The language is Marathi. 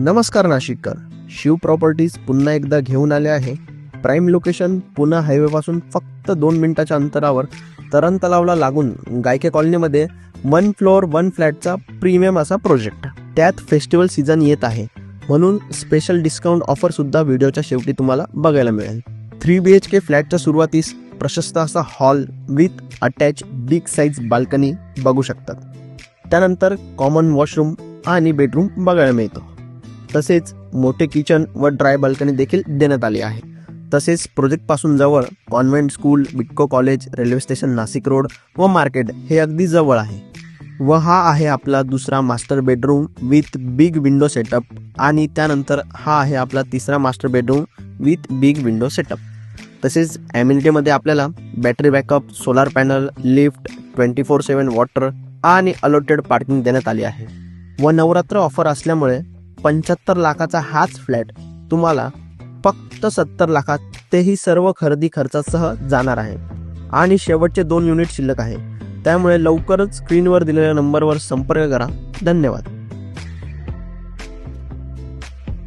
नमस्कार नाशिककर. शिव प्रॉपर्टीज पुन्हा एकदा घेऊन आले आहे. प्राईम लोकेशन पुणे हायवेपासून फक्त दोन मिनिटाच्या अंतरावर तरण तलावला लागून गायके कॉलनीमध्ये वन फ्लोअर वन फ्लॅटचा प्रीमियम असा प्रोजेक्ट. त्यात फेस्टिवल सीझन येत आहे. म्हणून स्पेशल डिस्काउंट ऑफर सुद्धा व्हिडिओच्या शेवटी तुम्हाला बघायला मिळेल. थ्री बी एच के फ्लॅटच्या सुरुवातीस प्रशस्त असा hall with attach big size balcony बघू शकतात. त्यानंतर कॉमन वॉशरूम आणि बेडरूम बघायला मिळतो. तसेच मोठे किचन व ड्राय बाल्कनी देखील देण्यात आली आहे. तसेच प्रोजेक्टपासून जवळ convent school Bytco college railway station Nashik road व मार्केट हे अगदी जवळ आहे. व हा आहे आपला दुसरा master bedroom with big window setup आणि त्यानंतर हा आहे आपला तिसरा master bedroom with big window setup तसेच ॲम्युनिटीमध्ये आपल्याला battery backup solar panel lift twenty four seven water आणि अलॉटेड पार्किंग देण्यात आली आहे. व नवरात्र ऑफर असल्यामुळे पंच्याहत्तर लाखाचा हाच फ्लॅट तुम्हाला फक्त सत्तर लाखात तेही सर्व खरेदी खर्चासह जाणार आहे. आणि शेवटचे दोन युनिट शिल्लक आहे. त्यामुळे लवकरच स्क्रीनवर दिलेल्या नंबरवर संपर्क करा. धन्यवाद.